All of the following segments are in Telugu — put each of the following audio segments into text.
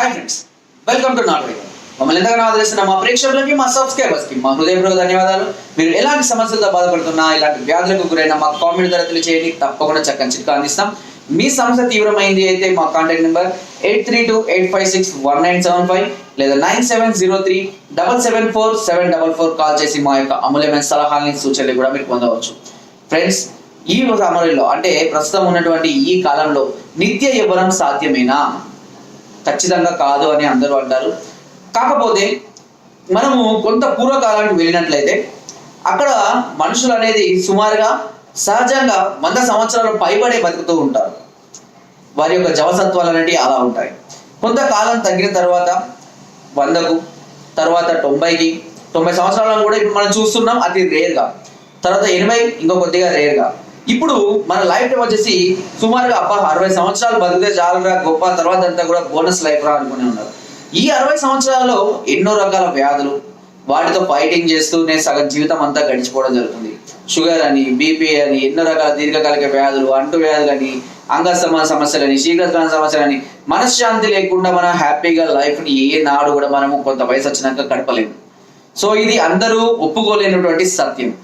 హాయ్ ఫ్రెండ్స్ వెల్కమ్ టు నాట్ మమ్మల్ని ఎంతగానో ఆదరిస్తున్న మా ప్రేక్షకులకి మా సబ్స్క్రైబర్స్కి మా హృదయపూర్వక ధన్యవాదాలు. మీరు ఎలాంటి సమస్యలతో బాధపడుతున్నా ఇలాంటి వ్యాధులకు గురైన మా కామెంట్ తరగతులు చేయండి తప్పకుండా చక్కని చిట్కా అందిస్తాం. మీ సమస్య తీవ్రమైంది అయితే మా contact number eight three two eight five six one nine seven five లేదా nine seven zero three double seven four seven double four call చేసి మా యొక్క అమూల్యమైన సలహాలని సూచనలు కూడా మీరు పొందవచ్చు. ఫ్రెండ్స్ ఈ సమయంలో అంటే ప్రస్తుతం ఉన్నటువంటి ఈ కాలంలో నిత్య యవ్వనం సాధ్యమేనా? ఖచ్చితంగా కాదు అని అందరూ అంటారు. కాకపోతే మనము కొంత పూర్వకాలానికి వెళ్ళినట్లయితే అక్కడ మనుషులు అనేది సుమారుగా సహజంగా వంద సంవత్సరాలు పైబడే బతుకుతూ ఉంటారు. వారి యొక్క జవసత్వాలు అనేవి అలా ఉంటాయి. కొంతకాలం తగ్గిన తర్వాత వందకు తర్వాత తొంభైకి తొంభై సంవత్సరాలను కూడా ఇప్పుడు మనం చూస్తున్నాం అది రేర్గా. తర్వాత ఎనభై ఇంకో కొద్దిగా రేర్గా. ఇప్పుడు మన లైఫ్ టైం వచ్చేసి సుమారుగా అబ్బా అరవై సంవత్సరాలు బతికితే చాలరా గొప్ప తర్వాత అంతా కూడా బోనస్ లైఫ్ రా అనుకుని ఉన్నారు. ఈ అరవై సంవత్సరాల్లో ఎన్నో రకాల వ్యాధులు వాటితో ఫైటింగ్ చేస్తూ నేను సగం జీవితం అంతా గడిచిపోవడం జరుగుతుంది. షుగర్ అని బీపీ అని ఎన్నో రకాల దీర్ఘకాలిక వ్యాధులు అంటు అని అంగస్తమ సమస్యలని సమస్యలు సమస్యలని మనశ్శాంతి లేకుండా మనం హ్యాపీగా లైఫ్ని ఏ నాడు కూడా మనము కొంత వయసు వచ్చినాక గడపలేము. సో ఇది అందరూ ఒప్పుకోలేనటువంటి సత్యం.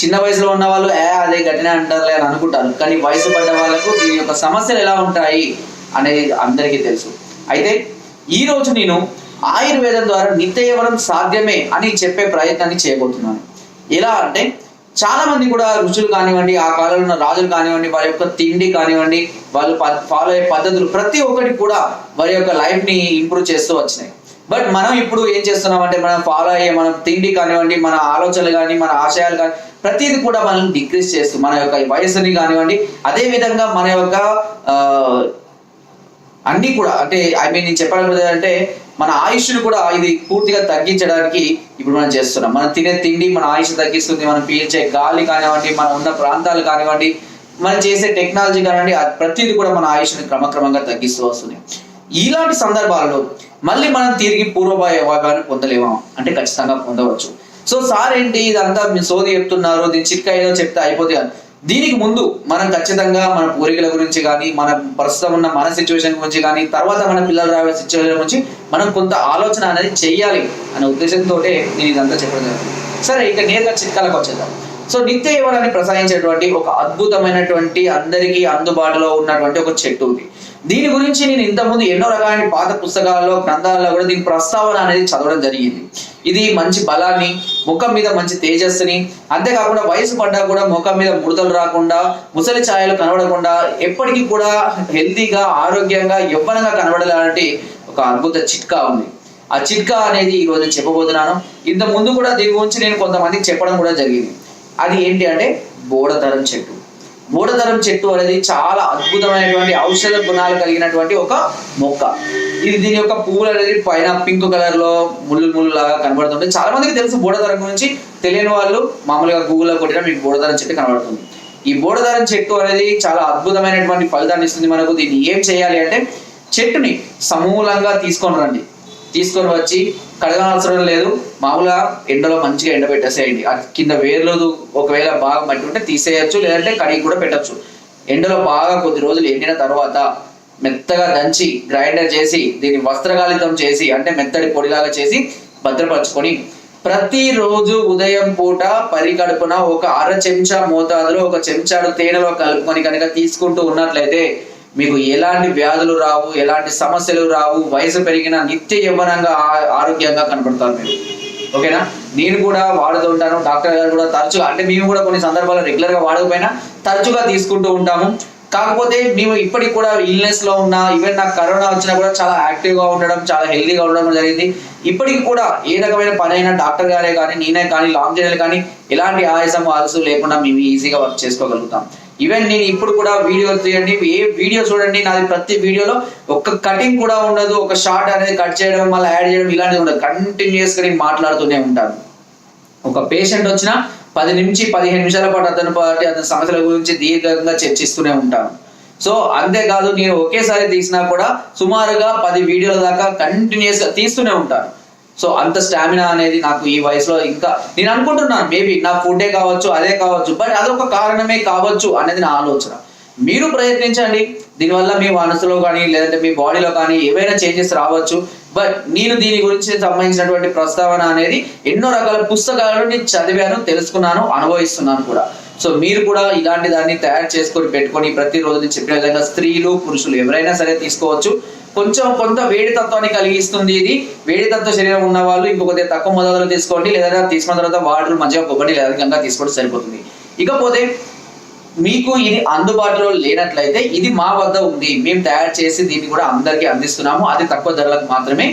చిన్న వయసులో ఉన్న వాళ్ళు ఏ అదే గట్టినే అంటారులే అని అనుకుంటారు. కానీ వయసు పడ్డ వాళ్ళకు దీని యొక్క సమస్యలు ఎలా ఉంటాయి అనేది అందరికీ తెలుసు. అయితే ఈ రోజు నేను ఆయుర్వేదం ద్వారా నిత్య సాధ్యమే అని చెప్పే ప్రయత్నాన్ని చేయబోతున్నాను. ఎలా అంటే చాలా మంది కూడా ఋషులు కానివ్వండి ఆ కాలంలో ఉన్న రాజులు కానివ్వండి వారి యొక్క తిండి కానివ్వండి వాళ్ళు ఫాలో అయ్యే పద్ధతులు ప్రతి ఒక్కటి కూడా వారి యొక్క లైఫ్ని ఇంప్రూవ్ చేస్తూ వచ్చినాయి. బట్ మనం ఇప్పుడు ఏం చేస్తున్నాం అంటే మనం ఫాలో అయ్యే మన తిండి కానివ్వండి మన ఆలోచనలు కానీ మన ఆశయాలు కానీ ప్రతిదీ కూడా మనల్ని డిక్రీజ్ చేస్తూ మన యొక్క వయసుని కానివ్వండి అదే విధంగా మన యొక్క అన్ని కూడా అంటే ఐ మీన్ నేను చెప్పాలనుకున్నది అంటే మన ఆయుష్ను కూడా ఇది పూర్తిగా తగ్గించడానికి ఇప్పుడు మనం చేస్తున్నాం. మనం తినే తిండి మన ఆయుష్ తగ్గిస్తుంది మనం పీల్చే గాలి కానివ్వండి మనం ఉన్న ప్రాంతాలు కానివ్వండి మనం చేసే టెక్నాలజీ కానివ్వండి ప్రతిది ప్రతిదీ కూడా మన ఆయుష్ని క్రమక్రమంగా తగ్గిస్తూ వస్తుంది. ఇలాంటి సందర్భాలలో మళ్ళీ మనం తిరిగి పూర్వభావాన్ని పొందలేమా? అంటే ఖచ్చితంగా పొందవచ్చు. సో సార్ ఏంటి ఇదంతా మీ సోది చెప్తున్నారు దీని చిట్కా ఏదో చెప్తే అయిపోతే దీనికి ముందు మనం ఖచ్చితంగా మన పూర్వీకుల గురించి కానీ మన ప్రస్తుతం ఉన్న మన సిచ్యువేషన్ గురించి కానీ తర్వాత మన పిల్లలు రావే సిచ్యువేషన్ గురించి మనం కొంత ఆలోచన అనేది చెయ్యాలి అనే ఉద్దేశంతో నేను ఇదంతా చెప్పడం జరుగుతుంది సరే ఇక నేరుగా చిట్కాలకు వచ్చేద్దాం. సో నిత్య యవనాన్ని ప్రసాదించేటువంటి ఒక అద్భుతమైనటువంటి అందరికీ అందుబాటులో ఉన్నటువంటి ఒక చెట్టు ఉంది. దీని గురించి నేను ఇంతకుముందు ఎన్నో రకాల పాత పుస్తకాల్లో గ్రంథాల్లో కూడా దీని ప్రస్తావన అనేది చదవడం జరిగింది. ఇది మంచి బలాన్ని ముఖం మీద మంచి తేజస్సుని అంతేకాకుండా వయసు పడ్డా కూడా ముఖం మీద ముడతలు రాకుండా ముసలి ఛాయలు కనబడకుండా ఎప్పటికీ కూడా హెల్తీగా ఆరోగ్యంగా యవ్వనంగా కనబడాలంటే ఒక అద్భుత చిట్కా ఉంది. ఆ చిట్కా అనేది ఈ రోజు చెప్పబోతున్నాను. ఇంత ముందు కూడా దీని గురించి నేను కొంతమందికి చెప్పడం కూడా జరిగింది. అది ఏంటి అంటే బోడతరం చెట్టు. బోడతరం చెట్టు అనేది చాలా అద్భుతమైనటువంటి ఔషధ గుణాలు కలిగినటువంటి ఒక మొక్క. ఇది దీని యొక్క పువ్వులు అనేది పైన పింక్ కలర్లో ముళ్ళు ముళ్ళు లాగా కనబడుతుంది చాలా మందికి తెలుసు బోడతరం గురించి. తెలియని వాళ్ళు మామూలుగా గూగుల్లో కొట్టినా మీకు బోడతరం చెట్టు కనబడుతుంది. ఈ బోడతరం చెట్టు అనేది చాలా అద్భుతమైనటువంటి ఫలితాన్ని ఇస్తుంది మనకు. దీన్ని ఏం చేయాలి అంటే చెట్టుని సమూలంగా తీసుకొని రండి. తీసుకొని వచ్చి కడగనవసరం లేదు. మామూలుగా ఎండలో మంచిగా ఎండ పెట్టేసేయండి. కింద వేర్లో ఒకవేళ బాగా మట్టి ఉంటే తీసేయచ్చు లేదంటే కడిగి కూడా పెట్టచ్చు. ఎండలో బాగా కొద్ది రోజులు ఎండిన తర్వాత మెత్తగా దంచి గ్రైండర్ చేసి దీన్ని వస్త్రగాలితం చేసి అంటే మెత్తడి పొడిలాగా చేసి భద్రపరచుకొని ప్రతిరోజు ఉదయం పూట పరికడుపున ఒక అర చెంచా మోతాదులో ఒక చెంచాడు తేనెలో కలుపుకొని కనుక తీసుకుంటూ ఉన్నట్లయితే మీకు ఎలాంటి వ్యాధులు రావు ఎలాంటి సమస్యలు రావు వయసు పెరిగిన నిత్య యవ్వనంగా ఆ- ఆరోగ్యంగా కనపడతారు మీరు. ఓకేనా? నేను కూడా వాడుతూ ఉంటాను. డాక్టర్ గారు కూడా తరచుగా అంటే మేము కూడా కొన్ని సందర్భాల్లో రెగ్యులర్గా వాడకపోయినా తరచుగా తీసుకుంటూ ఉంటాము. కాకపోతే మేము ఇప్పటికి కూడా ఇల్నెస్లో ఉన్నా ఈవెన్ నాకు కరోనా వచ్చినా కూడా చాలా యాక్టివ్గా ఉండడం చాలా హెల్దీగా ఉండడం జరిగింది. ఇప్పటికి కూడా ఏ రకమైన పని అయినా డాక్టర్ గారే కానీ నేనే కానీ లాంగ్ జర్నీ కానీ ఎలాంటి ఆయాసం ఆలస్యం లేకుండా మేము ఈజీగా వర్క్ చేసుకోగలుగుతాం. ఈవెన్ నేను ఇప్పుడు కూడా వీడియోలు తీయండి ఏ వీడియో చూడండి నాది ప్రతి వీడియోలో ఒక్క కటింగ్ కూడా ఉండదు ఒక షార్ట్ అనేది కట్ చేయడం మళ్ళీ యాడ్ చేయడం ఇలాంటివి ఉండదు. కంటిన్యూస్గా నేను మాట్లాడుతూనే ఉంటాను. ఒక పేషెంట్ వచ్చిన పది నుంచి పదిహేను నిమిషాల పాటు అతను పాటు అతని సమస్యల గురించి దీర్ఘంగా చర్చిస్తూనే ఉంటాను. సో అంతేకాదు నేను ఒకేసారి తీసినా కూడా సుమారుగా పది వీడియోల దాకా కంటిన్యూస్గా తీస్తూనే ఉంటాను. సో అంత స్టామినా అనేది నాకు ఈ వయసులో ఇంకా నేను అనుకుంటున్నాను మేబీ నా ఫుడ్డే కావచ్చు అదే కావచ్చు బట్ అదొక కారణమే కావచ్చు అనేది నా ఆలోచన. మీరు ప్రయత్నించండి దీనివల్ల మీ మనసులో కానీ లేదంటే మీ బాడీలో కానీ ఏవైనా చేంజెస్ రావచ్చు బట్ నేను దీని గురించి సంబంధించినటువంటి ప్రస్తావన అనేది ఎన్నో రకాల పుస్తకాలను నేను చదివాను తెలుసుకున్నాను అనుభవిస్తున్నాను కూడా. సో మీరు కూడా ఇలాంటి దాన్ని తయారు చేసుకొని పెట్టుకొని ప్రతిరోజు చెప్పిన విధంగా స్త్రీలు పురుషులు ఎవరైనా సరే తీసుకోవచ్చు. కొంచెం కొంత వేడి తత్వాన్ని కలిగిస్తుంది ఇది. వేడి తత్వ శరీరం ఉన్న వాళ్ళు ఇంకొక తక్కువ మొదలు తీసుకోండి లేదా తీసుకున్న తర్వాత వాటర్ మంచిగా కొబ్బరి లేదా గంగా తీసుకోవడం సరిపోతుంది. ఇకపోతే మీకు ఇది అందుబాటులో లేనట్లయితే ఇది మా వద్ద ఉంది. మేము తయారు చేసి దీన్ని కూడా అందరికీ అందిస్తున్నాము. అది తక్కువ ధరలకు మాత్రమే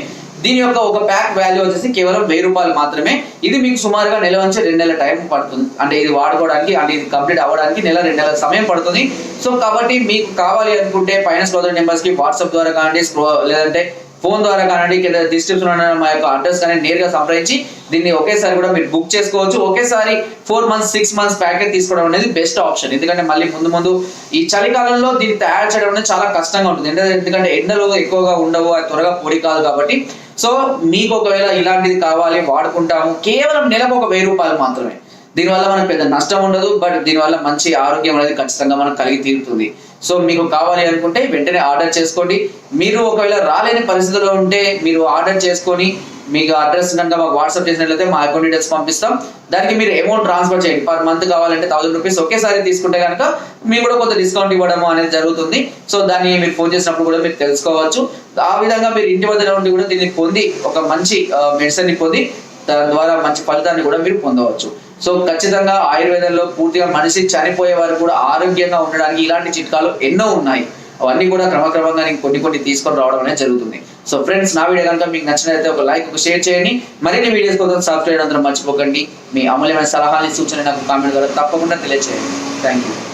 దీని యొక్క ఒక ప్యాక్ వాల్యూ వచ్చేసి కేవలం వెయ్యి రూపాయలు మాత్రమే. ఇది మీకు సుమారుగా నెల నుంచి రెండు నెలల టైం పడుతుంది. అంటే ఇది వాడుకోవడానికి అంటే ఇది కంప్లీట్ అవ్వడానికి నెల రెండు నెలల సమయం పడుతుంది. సో కాబట్టి మీకు కావాలి అనుకుంటే పైన సోదరు నెంబర్స్కి వాట్సాప్ ద్వారా కానీ స్క్రో లేదంటే ఫోన్ ద్వారా కానివ్వండి కింద డిస్క్రిప్షన్ ఉన్న మా యొక్క అడ్రస్ కానీ నేరుగా సంప్రదించి దీన్ని ఒకేసారి కూడా మీరు బుక్ చేసుకోవచ్చు. ఒకేసారి four months six months packet తీసుకోవడం అనేది బెస్ట్ ఆప్షన్ ఎందుకంటే మళ్ళీ ముందు ముందు ఈ చలికాలంలో దీన్ని తయారు చేయడం అనేది చాలా కష్టంగా ఉంటుంది. ఎందుకంటే- ఎందుకంటే ఎండలు ఎక్కువగా ఉండవు అది త్వరగా పొడి కాదు కాబట్టి. సో మీకు ఒకవేళ ఇలాంటిది కావాలి వాడుకుంటాము కేవలం నెలకు ఒక వెయ్యి రూపాయలు మాత్రమే. దీనివల్ల మనకు పెద్ద నష్టం ఉండదు బట్ దీనివల్ల మంచి ఆరోగ్యం అనేది ఖచ్చితంగా మనకు కలిగి తీరుతుంది. సో మీకు కావాలి అనుకుంటే వెంటనే ఆర్డర్ చేసుకోండి. మీరు ఒకవేళ రాలేని పరిస్థితిలో ఉంటే మీరు ఆర్డర్ చేసుకొని మీకు అడ్రస్ కనుక మాకు వాట్సాప్ చేసినట్లయితే మా అకౌంట్ డీటెయిల్స్ పంపిస్తాం. దానికి మీరు అమౌంట్ ట్రాన్స్ఫర్ చేయండి. పర్ మంత్ కావాలంటే థౌసండ్ రూపీస్ ఒకేసారి తీసుకుంటే కనుక మీకు కూడా కొంత డిస్కౌంట్ ఇవ్వడము అనేది జరుగుతుంది. సో దాన్ని మీరు ఫోన్ చేసినప్పుడు కూడా మీరు తెలుసుకోవచ్చు. ఆ విధంగా మీరు ఇంటి వద్ద ఉండి కూడా దీన్ని పొంది ఒక మంచి మెడిసిన్ని పొంది దాని ద్వారా మంచి ఫలితాన్ని కూడా మీరు పొందవచ్చు. సో ఖచ్చితంగా ఆయుర్వేదంలో పూర్తిగా మనిషి చనిపోయే వారు కూడా ఆరోగ్యంగా ఉండడానికి ఇలాంటి చిట్కాలు ఎన్నో ఉన్నాయి. అవన్నీ కూడా క్రమక్రమంగా నేను కొన్ని కొన్ని తీసుకొని రావడం అనేది జరుగుతుంది. సో ఫ్రెండ్స్ నా వీడియో కనుక మీకు నచ్చినట్లయితే ఒక లైక్ ఒక షేర్ చేయండి. మరిన్ని వీడియోస్ కోసం సబ్స్క్రైబ్ అందరూ మర్చిపోకండి. మీ అమూల్యమైన సలహాలని సూచన నాకు కామెంట్ ద్వారా తప్పకుండా తెలియజేయండి థ్యాంక్ యూ